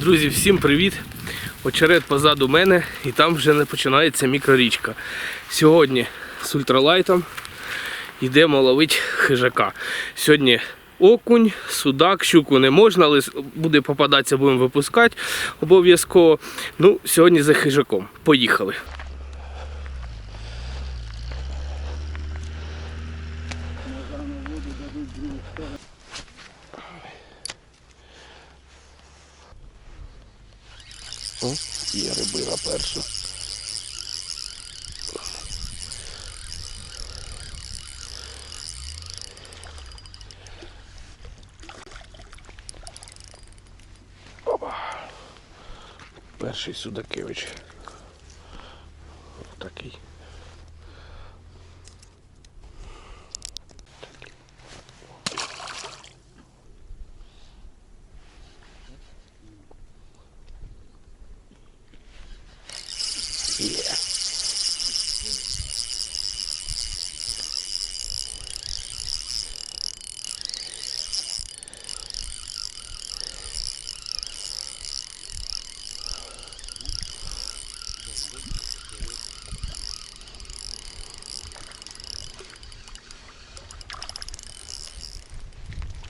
Друзі, всім привіт! Очеред позаду мене і там вже не починається мікрорічка. Сьогодні з ультралайтом йдемо ловити хижака. Сьогодні окунь, судак, щуку не можна, але буде попадатися, будемо випускати обов'язково. Ну, сьогодні за хижаком. Поїхали. О, є рибина перша. Перший Судакевич. Такий. Є.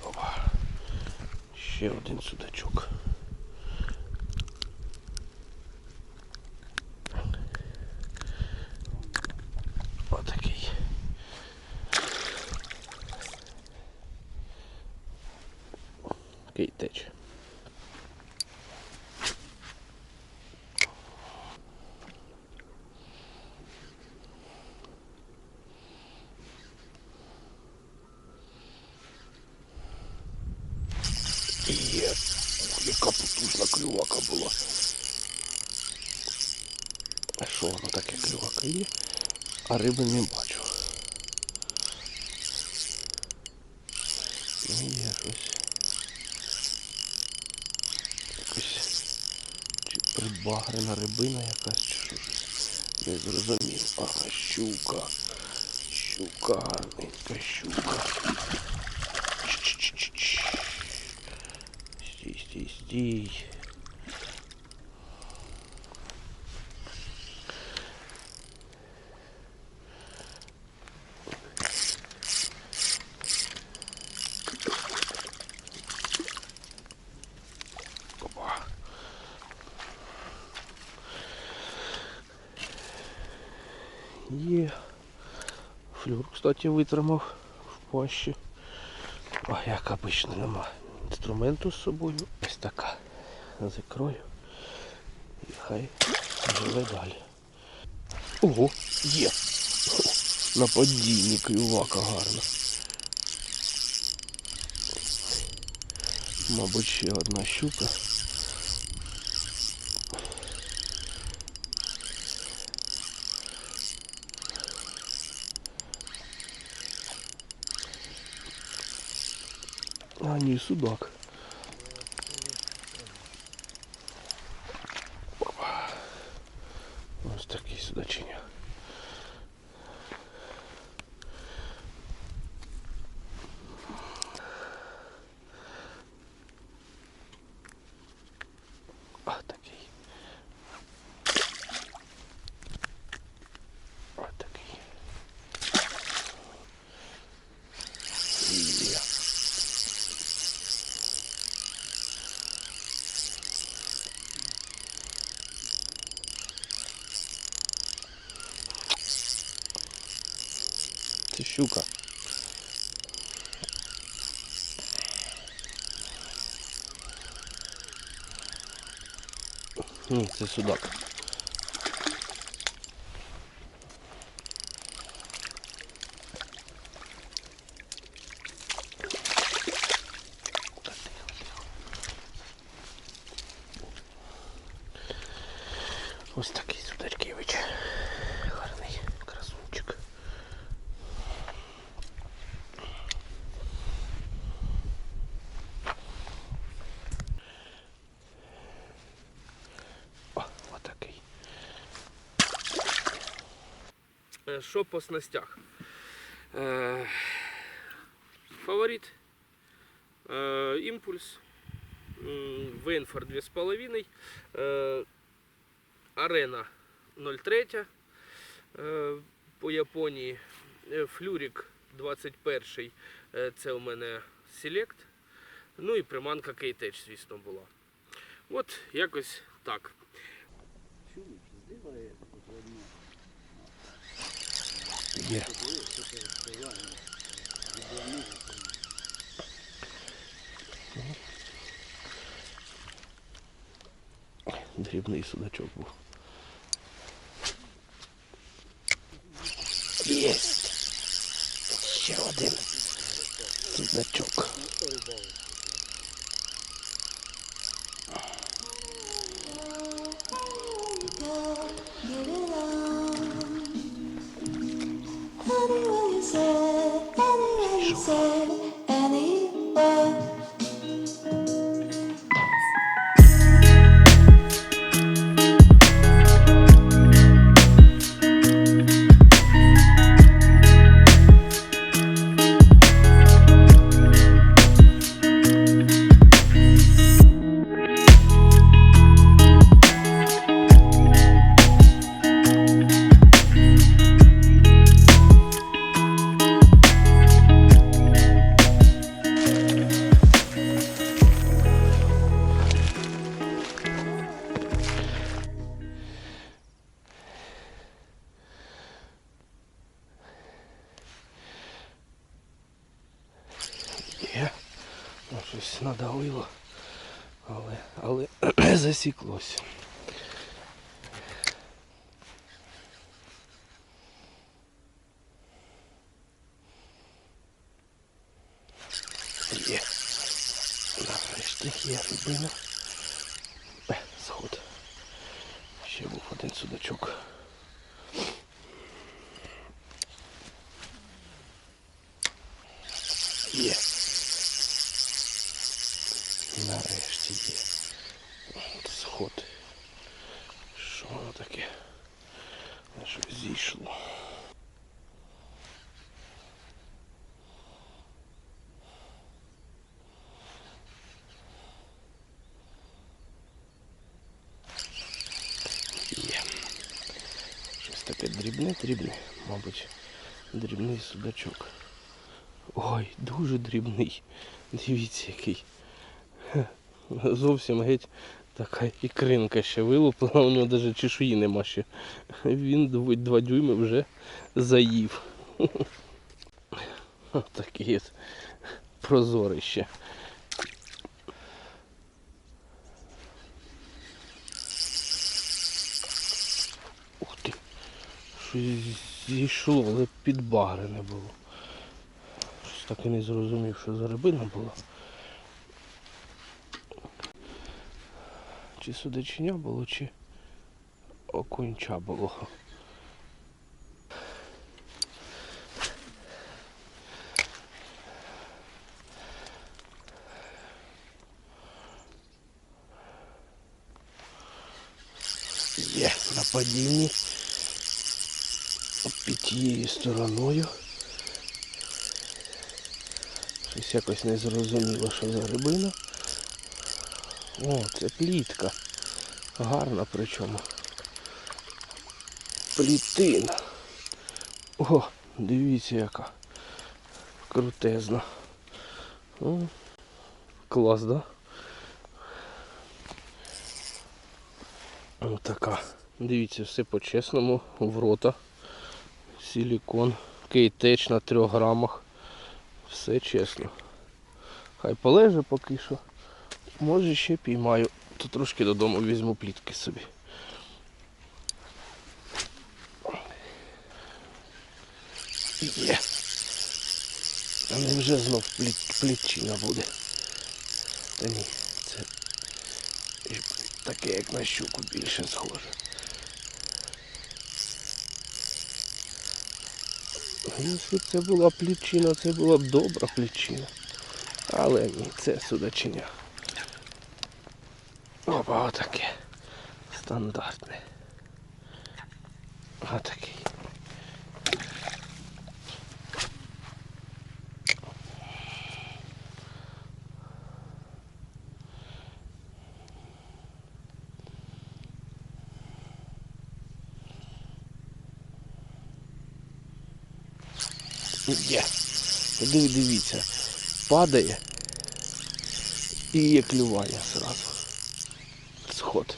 Опа. Ще один судачок. Отакий. Такий тече. Є, Ух, яка потужна клювака була. А що воно таке клювака? А риби не бачу. Ну, є щось. Якось чи прибагрена рибина якась, чи щось. Не зрозумів. А, щука. Щука, гарненька щука. Стій, стій, стій. Є. Флюр, кстати, витримав в пащі. А як обично нема інструменту з собою. Ось така. Закрою. І хай живе далі. Ого, є. На падінні клювака гарно. Мабуть, ще одна щука. А, судак. Опа. Ось такий судачиня. А, такий. А, такий. Є. Це щука. Це судак. Ось такий судачкевич. Гарний красунчик. О, отакий. Е, Що по снастях? Е, Фаворит, е, імпульс, Вейнфор 2,5, е, Арена 0,3 е, по Японії, е, Флюрік 21 е, це у мене Select. Ну і приманка Кейтеч, звісно, була. От якось так. Є. Дрібний судачок був. Єсть! Ще один судачок. Засіклося. Є. Нарешті є рибина. Е, сход. Ще був один судачок. Є. Нарешті є. От Сход. Що воно таке? На щось зійшло. Є. Щось дрібне, мабуть, дрібний судачок. Ой, дуже дрібний. Дивіться який. Зовсім геть така ікринка ще вилуплена, у нього навіть чешуї нема ще. Він дв- два дюйми вже заїв. Таке от прозорище. Щось зійшло, але підбагрене було. Щось так і не зрозумів, що за рибина була. Чи судачиня було, чи окунча було. Є на падінні під тією стороною. Щось якось не зрозуміло, що за рибина. О, це плітка. Гарна причому. Плітина. О, дивіться яка. Крутезна. О, клас, да? Ось така. Дивіться, все по-чесному, в рота. Силікон. Кейтеч на 3 грамах. Все чесно. Хай полеже поки що. Може ще піймаю. То трошки додому візьму плітки собі. Є. А не вже знов пліт, плітчина буде. Та ні, це таке як на щуку більше схоже. Якщо б це була плічина, це була б добра плічина. Але ні, це судачиня. Опа, отаке. Стандартне. Отакий. Є. Диви, дивіться. Падає і є клювання зразу. Сход.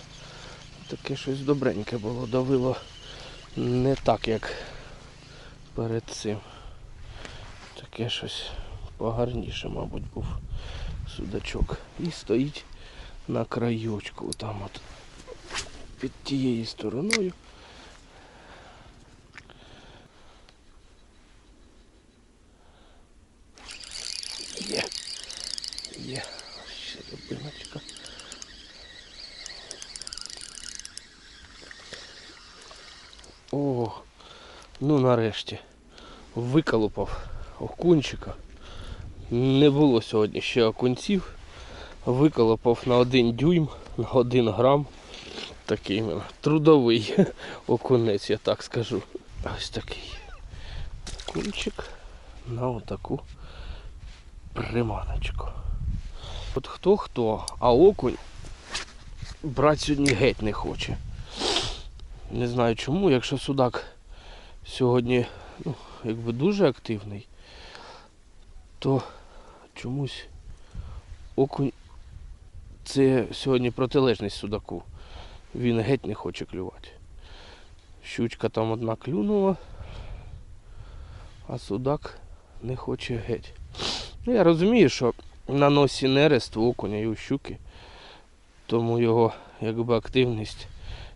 Таке щось добреньке було, давило не так, як перед цим. Таке щось погарніше, мабуть, був судачок. І стоїть на краючку там от під тією стороною. Є. Є. Ще рибиночка. О, ну нарешті. Виколупав окунчика. Не було сьогодні ще окунців. Виколупав на один дюйм, на один грам. Такий іменно трудовий окунець, я так скажу. Ось такий окунчик на отаку приманочку. От хто хто, а окунь брати сьогодні геть не хоче. Не знаю чому, якщо судак сьогодні ну, якби дуже активний, то чомусь окунь це сьогодні протилежність судаку. Він геть не хоче клювати. Щучка там одна клюнула, а судак не хоче геть. Ну, я розумію, що на носі нерест у окуня і у щуки, тому його якби активність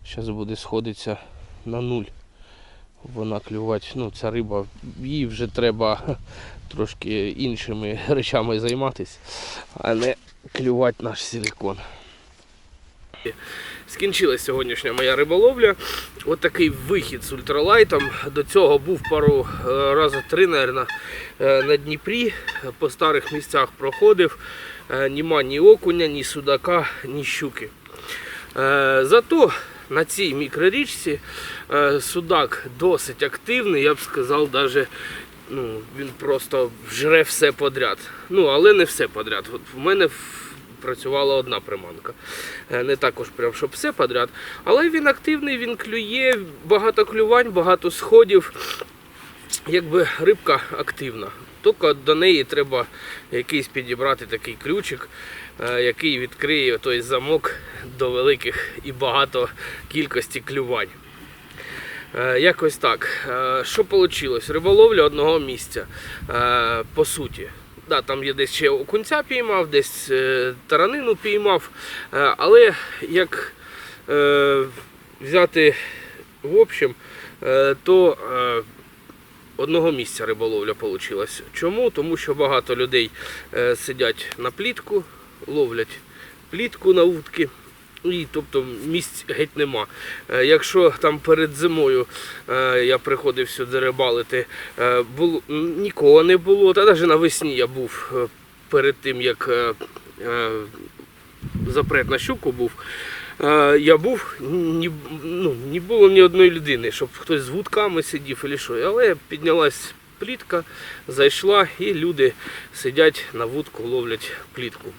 зараз буде сходитися на нуль. Вона клювати, ну ця риба, їй вже треба трошки іншими речами займатися, а не клювати наш силікон. Скінчилась сьогоднішня моя риболовля. От такий вихід з ультралайтом. До цього був пару е, рази три, мабуть, на Дніпрі. По старих місцях проходив. Е, Нема ні окуня, ні судака, ні щуки. Е, Зато на цій мікрорічці е, судак досить активний, я б сказав, навіть ну, він просто жре все подряд. Ну, але не все подряд. От в мене працювала одна приманка. Е, Не також прям, щоб все подряд. Але він активний, він клює, багато клювань, багато сходів. Якби рибка активна. Тільки до неї треба якийсь підібрати такий ключик, е, який відкриє той замок до великих і багато кількості клювань. Е, Якось так. Що вийшло? Риболовля одного місця. По суті. Да, там є десь ще окунця піймав, десь е, таранину піймав. Е, Але як е, взяти в общем, е, то е, одного місця риболовля вийшла. Чому? Тому що багато людей е, сидять на плітку, ловлять плітку на вудки. І тобто місць геть нема. Е, Якщо там перед зимою е, я приходив сюди рибалити, е, було, нікого не було, та навіть навесні я був перед тим, як запрет на щуку був. Я був, ні, ну, не було ні одної людини, щоб хтось з вудками сидів і що. Але піднялась плітка, зайшла і люди сидять на вудку, ловлять плітку.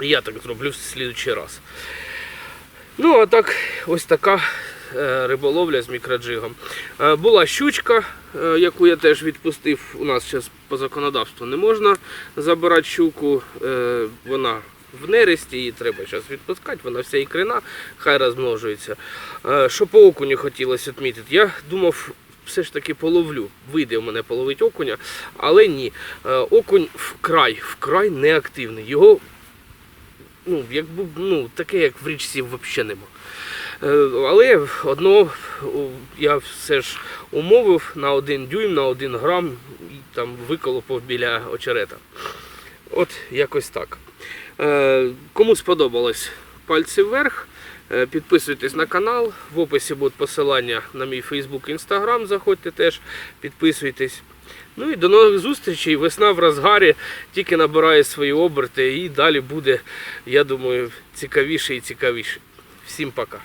І я так зроблю в слідчий раз. Ну, а так, ось така е, риболовля з мікроджигом. Е, Була щучка, е, яку я теж відпустив. У нас зараз по законодавству не можна забирати щуку. Вона в нересті, її треба зараз відпускати, вона вся ікрина, хай розмножується. Що по окуню хотілося відмітити? Я думав, все ж таки половлю. Вийде у мене половить окуня, але ні. Окунь вкрай, вкрай неактивний. Його ну, якби, ну, таке, як в річці, взагалі нема. Е, Але одного о, я все ж умовив на один дюйм, на один грам і там виколопав біля очерета. От якось так. Е, Кому сподобалось пальці вверх. Е, Підписуйтесь на канал. В описі будуть посилання на мій Facebook і Instagram. Заходьте теж, підписуйтесь. Ну і до нових зустрічей. Весна в розгарі тільки набирає свої оберти і далі буде, я думаю, цікавіше і цікавіше. Всім пока.